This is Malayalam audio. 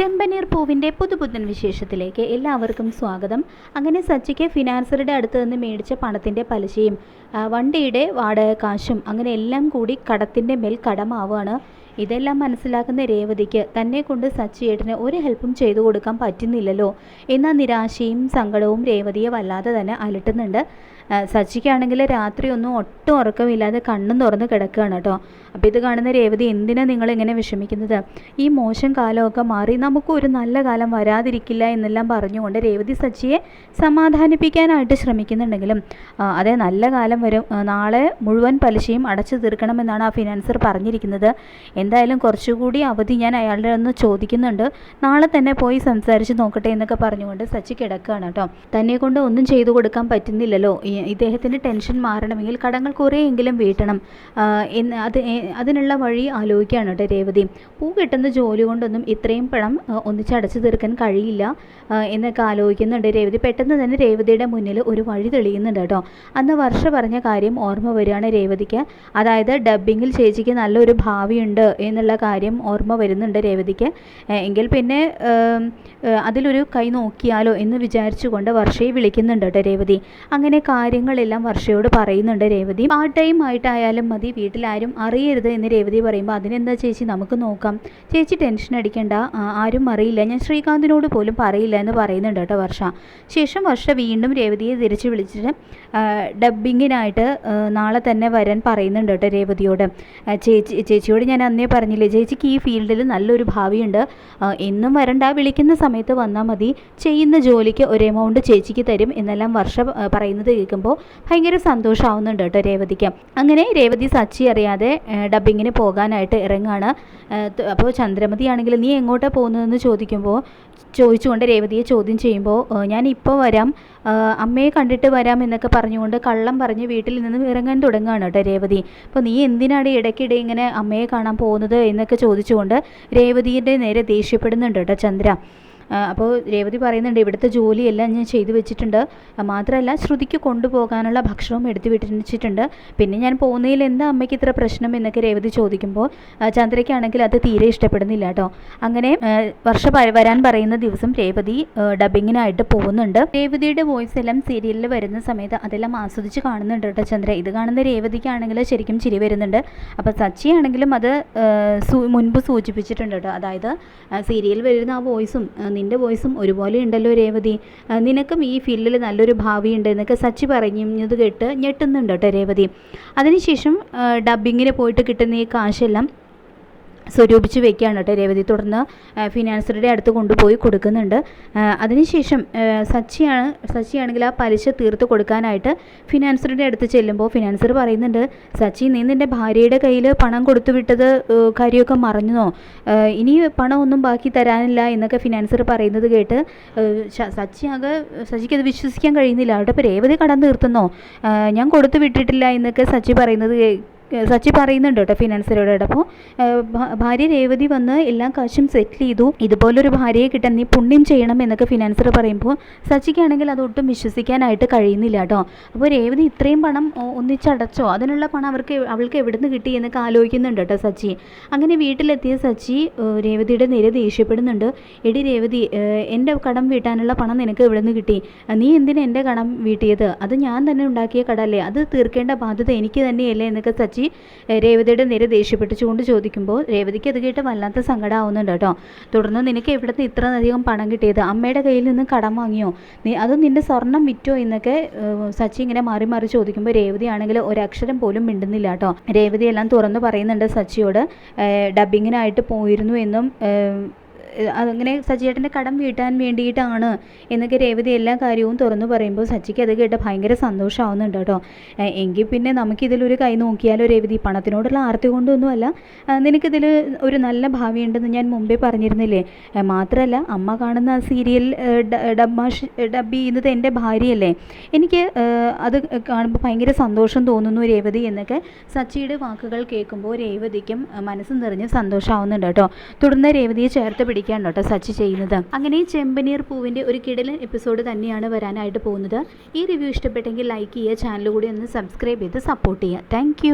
ചെമ്പനീർ പൂവിന്റെ പുതുപുത്തൻ വിശേഷത്തിലേക്ക് എല്ലാവർക്കും സ്വാഗതം. അങ്ങനെ സച്ചിക്ക് ഫിനാൻസറുടെ അടുത്ത് നിന്ന് മേടിച്ച പണത്തിന്റെ പലിശയും വണ്ടിയുടെ വാടക കാശും അങ്ങനെ എല്ലാം കൂടി കടത്തിന്റെ മേൽ കടമാവുകയാണ് ഇതെല്ലാം മനസ്സിലാക്കുന്ന രേവതിക്ക് തന്നെ കൊണ്ട് സച്ചിയേട്ടന് ഒരു ഹെൽപ്പും ചെയ്തു കൊടുക്കാൻ പറ്റുന്നില്ലല്ലോ എന്ന നിരാശയും സങ്കടവും രേവതിയെ വല്ലാതെ തന്നെ അലട്ടുന്നുണ്ട്. സച്ചിക്കാണെങ്കിൽ രാത്രി ഒന്നും ഒട്ടും ഉറക്കമില്ലാതെ കണ്ണും തുറന്ന് കിടക്കുകയാണ് കേട്ടോ. അപ്പോൾ ഇത് കാണുന്ന രേവതി എന്തിനാ നിങ്ങളിങ്ങനെ വിഷമിക്കുന്നത്? ഈ മോശം കാലമൊക്കെ മാറി നമുക്ക് ഒരു നല്ല കാലം വരാതിരിക്കില്ല എന്നെല്ലാം പറഞ്ഞുകൊണ്ട് രേവതി സച്ചിയെ സമാധാനിപ്പിക്കാനായിട്ട് ശ്രമിക്കുന്നുണ്ടെങ്കിലും അതെ നല്ല കാലം വരും. നാളെ മുഴുവൻ പലിശയും അടച്ചു തീർക്കണമെന്നാണ് ആ ഫിനാൻസർ പറഞ്ഞിരിക്കുന്നത്. എന്തായാലും കുറച്ചുകൂടി അവധി ഞാൻ അയാളുടെ ഒന്ന് ചോദിക്കുന്നുണ്ട്. നാളെ തന്നെ പോയി സംസാരിച്ച് നോക്കട്ടെ എന്നൊക്കെ പറഞ്ഞുകൊണ്ട് സച്ചി കിടക്കുകയാണ് കേട്ടോ. തന്നെ കൊണ്ട് ഒന്നും ചെയ്തു കൊടുക്കാൻ പറ്റുന്നില്ലല്ലോ. ഇദ്ദേഹത്തിന് ടെൻഷൻ മാറണമെങ്കിൽ കടങ്ങൾ കുറേയെങ്കിലും വീട്ടണം. അത് അതിനുള്ള വഴി ആലോചിക്കുകയാണ് കേട്ടോ രേവതി. പൂ കിട്ടുന്ന ജോലി കൊണ്ടൊന്നും ഇത്രയും പണം ഒന്നിച്ചടച്ചു തീർക്കാൻ കഴിയില്ല എന്നൊക്കെ ആലോചിക്കുന്നുണ്ട് രേവതി. പെട്ടെന്ന് തന്നെ രേവതിയുടെ മുന്നിൽ ഒരു വഴി തെളിയുന്നുണ്ട് കേട്ടോ. അന്ന് വർഷ പറഞ്ഞ കാര്യം ഓർമ്മ വരികയാണ് രേവതിക്ക്. അതായത് ഡബ്ബിങ്ങിൽ ചേച്ചിക്ക് നല്ലൊരു ഭാവിയുണ്ട് എന്നുള്ള കാര്യം ഓർമ്മ വരുന്നുണ്ട് രേവതിക്ക്. എങ്കിൽ പിന്നെ അതിലൊരു കൈ നോക്കിയാലോ എന്ന് വിചാരിച്ചുകൊണ്ട് വർഷയെ വിളിക്കുന്നുണ്ട് കേട്ടോ രേവതി. അങ്ങനെ കാര്യങ്ങളെല്ലാം വർഷയോട് പറയുന്നുണ്ട് രേവതി. പാർട്ട് ടൈം ആയിട്ടായാലും മതി വീട്ടിലാരും അറിയരുത് എന്ന് രേവതി പറയുമ്പോൾ അതിനെന്താ ചേച്ചി നമുക്ക് നോക്കാം. ചേച്ചി ടെൻഷൻ അടിക്കണ്ട ആരും അറിയില്ല. ഞാൻ ശ്രീകാന്തിനോട് പോലും പറയില്ല എന്ന് പറയുന്നുണ്ട് കേട്ടോ വർഷ. ശേഷം വർഷ വീണ്ടും രേവതിയെ തിരിച്ചു വിളിച്ചിട്ട് ഡബ്ബിങ്ങിനായിട്ട് നാളെ തന്നെ വരാൻ പറയുന്നുണ്ട് കേട്ടോ രേവതിയോട്. ചേച്ചി ചേച്ചിയോട് ഞാൻ അന്നേ പറഞ്ഞില്ലേ ചേച്ചിക്ക് ഈ ഫീൽഡിൽ നല്ലൊരു ഭാവിയുണ്ട്. എന്നും വരണ്ട വിളിക്കുന്ന സമയത്ത് വന്നാൽ മതി. ചെയ്യുന്ന ജോലിക്ക് ഒരു എമൗണ്ട് ചേച്ചിക്ക് തരും. എന്നെല്ലാം വർഷം പറയുന്നത് കേൾക്കുമ്പോൾ ഭയങ്കര സന്തോഷമാവുന്നുണ്ട് കേട്ടോ രേവതിക്ക്. അങ്ങനെ രേവതി സച്ചി അറിയാതെ ഡബിങ്ങിന് പോകാനായിട്ട് ഇറങ്ങാണ് അപ്പോൾ ചന്ദ്രമതി ആണെങ്കിൽ നീ എങ്ങോട്ടാണ് പോകുന്നതെന്ന് ചോദിക്കുമ്പോൾ ചോദിച്ചുകൊണ്ട് രേവതിയെ ചോദ്യം ചെയ്യുമ്പോൾ ഞാൻ ഇപ്പോൾ വരാം. അമ്മയെ കണ്ടിട്ട് വരാം എന്നൊക്കെ പറഞ്ഞുകൊണ്ട് കള്ളം പറഞ്ഞ് വീട്ടിൽ നിന്ന് ഇറങ്ങാൻ തുടങ്ങുകയാണ് കേട്ടോ രേവതി. അപ്പോൾ നീ എന്തിനാണ് ഇടയ്ക്കിടെ ഇങ്ങനെ അമ്മയെ കാണാൻ പോകുന്നത്? എന്നൊക്കെ ചോദിച്ചുകൊണ്ട് രേവതിയുടെ നേരെ ദേഷ്യപ്പെടുന്നുണ്ട് കേട്ടോ ചന്ദ്ര. അപ്പോൾ രേവതി പറയുന്നുണ്ട് ഇവിടുത്തെ ജോലിയെല്ലാം ഞാൻ ചെയ്തു വെച്ചിട്ടുണ്ട്. മാത്രമല്ല ശ്രുതിക്ക് കൊണ്ടുപോകാനുള്ള ഭക്ഷണവും എടുത്തു വെച്ചിട്ടുണ്ട് പിന്നെ ഞാൻ പോകുന്നതിൽ എന്താ അമ്മയ്ക്ക് ഇത്ര പ്രശ്നം എന്നൊക്കെ രേവതി ചോദിക്കുമ്പോൾ ചന്ദ്രയ്ക്കാണെങ്കിൽ അത് തീരെ ഇഷ്ടപ്പെടുന്നില്ല കേട്ടോ. അങ്ങനെ വർഷ വരാൻ പറയുന്ന ദിവസം രേവതി ഡബിങ്ങിനായിട്ട് പോകുന്നുണ്ട്. രേവതിയുടെ വോയിസ് എല്ലാം സീരിയലിൽ വരുന്ന സമയത്ത് അതെല്ലാം ആസ്വദിച്ച് കാണുന്നുണ്ട് കേട്ടോ ചന്ദ്ര. ഇത് കാണുന്ന രേവതിക്കാണെങ്കിൽ ശരിക്കും ചിരി വരുന്നുണ്ട്. അപ്പോൾ സച്ചിയാണെങ്കിലും അത് മുൻപ് സൂചിപ്പിച്ചിട്ടുണ്ട് കേട്ടോ. അതായത് സീരിയൽ വരുന്ന ആ വോയിസും നിന്റെ വോയിസും ഒരുപോലെ ഉണ്ടല്ലോ രേവതി. നിനക്കും ഈ ഫീൽഡിൽ നല്ലൊരു ഭാവിയുണ്ട് എന്നൊക്കെ സച്ചി പറഞ്ഞത് കേട്ട് ഞെട്ടുന്നുണ്ട് കേട്ടോ രേവതി. അതിനുശേഷം ഡബ്ബിങ്ങിന് പോയിട്ട് കിട്ടുന്ന ഈ കാശെല്ലാം സ്വരൂപിച്ച് വെക്കുകയാണ് കേട്ടോ. രേവതി തുടർന്ന് ഫിനാൻസറുടെ അടുത്ത് കൊണ്ടുപോയി കൊടുക്കുന്നുണ്ട്. അതിനുശേഷം സച്ചിയാണ് സച്ചിയാണെങ്കിൽ ആ പലിശ തീർത്ത് കൊടുക്കാനായിട്ട് ഫിനാൻസറുടെ അടുത്ത് ചെല്ലുമ്പോൾ ഫിനാൻസർ പറയുന്നുണ്ട് സച്ചി നീ നിന്റെ ഭാര്യയുടെ കയ്യിൽ പണം കൊടുത്തു വിട്ടത് കാര്യമൊക്കെ മറഞ്ഞോ ഇനി പണമൊന്നും ബാക്കി തരാനില്ല എന്നൊക്കെ ഫിനാൻസർ പറയുന്നത് കേട്ട് സച്ചി ആകെ സച്ചിക്ക് അത് വിശ്വസിക്കാൻ കഴിയുന്നില്ല. അവിടെ ഇപ്പോൾ രേവതി കടം തീർത്തുന്നോ? ഞാൻ കൊടുത്തു വിട്ടിട്ടില്ല എന്നൊക്കെ സച്ചി പറയുന്നത് സച്ചി പറയുന്നുണ്ട് കേട്ടോ ഫിനാൻസറോട് അപ്പോൾ ഭാര്യ രേവതി വന്ന് എല്ലാ കാശും സെറ്റിൽ ചെയ്തു. ഇതുപോലൊരു ഭാര്യയെ കിട്ടാൻ നീ പുണ്യം ചെയ്യണം എന്നൊക്കെ ഫിനാൻസർ പറയുമ്പോൾ സച്ചിക്കാണെങ്കിൽ അതൊട്ടും വിശ്വസിക്കാനായിട്ട് കഴിയുന്നില്ല കേട്ടോ. അപ്പോൾ രേവതി ഇത്രയും പണം ഒന്നിച്ചടച്ചോ? അതിനുള്ള പണം അവർക്ക് അവൾക്ക് എവിടുന്ന് കിട്ടി എന്നൊക്കെ ആലോചിക്കുന്നുണ്ട് കേട്ടോ സച്ചി. അങ്ങനെ വീട്ടിലെത്തിയ സച്ചി രേവതിയുടെ നേരെ ദേഷ്യപ്പെടുന്നുണ്ട്. എടി രേവതി എന്റെ കടം വീട്ടാനുള്ള പണം നിനക്ക് എവിടുന്ന് കിട്ടി? നീ എന്തിനാ എന്റെ കടം വീട്ടിയത്? അത് ഞാൻ തന്നെ ഉണ്ടാക്കിയ കടമല്ലേ അത് തീർക്കേണ്ട ബാധ്യത എനിക്ക് തന്നെയല്ലേ? എന്നൊക്കെ സച്ചി ഏഹ്, രേവതിയുടെ നേരെ ദേഷ്യപ്പെട്ടിച്ചുകൊണ്ട് ചോദിക്കുമ്പോൾ രേവതിക്ക് അത് കേട്ട് വല്ലാത്ത സങ്കടമാവുന്നുണ്ട് കേട്ടോ. തുടർന്ന് നിനക്ക് എവിടെ നിന്ന് ഇത്ര അധികം പണം കിട്ടിയത്? അമ്മയുടെ കയ്യിൽ നിന്ന് കടം വാങ്ങിയോ? നീ അത് നിന്റെ സ്വർണം വിറ്റോ എന്നൊക്കെ സച്ചി ഇങ്ങനെ മാറി മാറി ചോദിക്കുമ്പോൾ രേവതി ആണെങ്കിൽ ഒരക്ഷരം പോലും മിണ്ടുന്നില്ല കേട്ടോ. രേവതി എല്ലാം തുറന്ന് പറയുന്നുണ്ട് സച്ചിയോട് ഡബിങ്ങിനായിട്ട് പോയിരുന്നു എന്നും അങ്ങനെ സജിയേട്ടന്റെ കടം വീട്ടാൻ വേണ്ടിയിട്ടാണ് എന്നൊക്കെ രേവതി എല്ലാ കാര്യവും തുറന്നു പറയുമ്പോൾ സച്ചിക്ക് അത് കേട്ട് ഭയങ്കര സന്തോഷമാവുന്നുണ്ട് കേട്ടോ. എങ്കിൽ പിന്നെ നമുക്കിതിലൊരു കൈ നോക്കിയാലോ രേവതി? പണത്തിനോടുള്ള ആർത്തി കൊണ്ടൊന്നുമല്ല. നിനക്കിതിൽ ഒരു നല്ല ഭാവിയുണ്ടെന്ന് ഞാൻ മുമ്പേ പറഞ്ഞിരുന്നില്ലേ? മാത്രമല്ല അമ്മ കാണുന്ന ആ സീരിയൽ ഡബ്മാഷ് ഡബ് ചെയ്യുന്നത് എന്റെ ഭാര്യയല്ലേ? എനിക്ക് അത് കാണുമ്പോൾ ഭയങ്കര സന്തോഷം തോന്നുന്നു രേവതി എന്നൊക്കെ സച്ചിയുടെ വാക്കുകൾ കേൾക്കുമ്പോൾ രേവതിക്കും മനസ്സ് നിറഞ്ഞ് സന്തോഷമാവുന്നുണ്ട് കേട്ടോ. തുടർന്ന് രേവതിയെ ചേർത്ത് പിടിക്കാൻ കേട്ടോ സച്ച് ചെയ്യുന്നത്. അങ്ങനെ ചെമ്പനീർ പൂവിന്റെ ഒരു കിടലൻ എപ്പിസോഡ് തന്നെയാണ് വരാനായിട്ട് പോകുന്നത്. ഈ റിവ്യൂ ഇഷ്ടപ്പെട്ടെങ്കിൽ ലൈക്ക് ചെയ്യുക ചാനൽ കൂടി ഒന്ന് സബ്സ്ക്രൈബ് ചെയ്ത് സപ്പോർട്ട് ചെയ്യുക. താങ്ക്